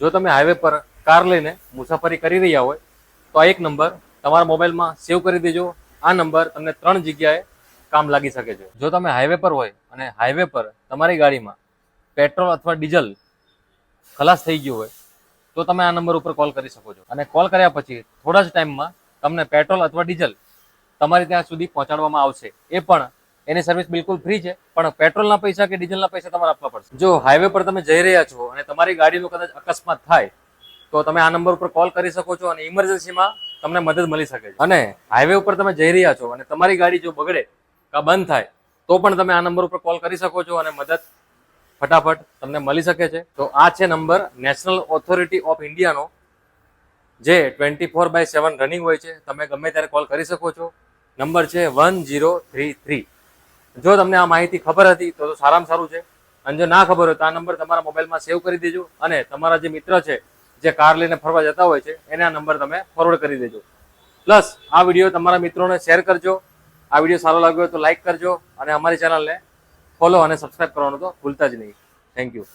જો તમે હાઈવે પર કાર લઈને મુસાફરી કરી રહ્યા હોય, તો આ એક નંબર તમારા મોબાઈલમાં સેવ કરી દેજો. આ નંબર તમને ત્રણ જગ્યાએ કામ લાગી શકે છે. જો તમે હાઈવે પર હોય અને હાઈવે પર તમારી ગાડીમાં પેટ્રોલ અથવા ડીઝલ ખલાસ થઈ ગયું હોય, તો તમે આ નંબર ઉપર કોલ કરી શકો છો. અને કોલ કર્યા પછી થોડા જ ટાઈમમાં તમને પેટ્રોલ અથવા ડીઝલ તમારે ત્યાં સુધી પહોંચાડવામાં આવશે. એ પણ એની સર્વિસ બિલકુલ ફ્રી છે. પણ પેટ્રોલના પૈસા કે ડીઝલના પૈસા તમારે આપવા પડશે. જો હાઈવે પર તમે જઈ રહ્યા છો અને તમારી ગાડીનો કદાચ અકસ્માત થાય, તો તમે આ નંબર ઉપર કોલ કરી શકો છો અને ઇમરજન્સીમાં તમને મદદ મળી શકે છે. અને હાઈવે ઉપર તમે જઈ રહ્યા છો અને તમારી ગાડી જો બગડે કા બંધ થાય, તો પણ તમે આ નંબર ઉપર કોલ કરી શકો છો અને મદદ ફટાફટ તમને મળી શકે છે. તો આ છે નંબર નેશનલ ઓથોરિટી ઓફ ઇન્ડિયાનો જે twenty four by seven running હોય છે. તમે ગમે ત્યારે કોલ કરી શકો છો. નંબર છે વન જીરો થ્રી થ્રી જો તમને આ માહિતી ખબર હતી, તો સારામાં સારું છે. અને જો ના ખબર હોય, તો આ નંબર તમારા મોબાઈલમાં સેવ કરી દેજો અને તમારા જે મિત્ર છે, જે કાર લઈને ફરવા જતા હોય છે, એને આ નંબર તમે ફોરવર્ડ કરી દેજો. પ્લસ આ વીડિયો તમારા મિત્રોને શેર કરજો. આ વીડિયો સારો લાગ્યો તો લાઇક કરજો અને અમારી ચેનલને ફોલો અને સબસ્ક્રાઇબ કરવાનું તો ભૂલતા જ નહીં. Thank you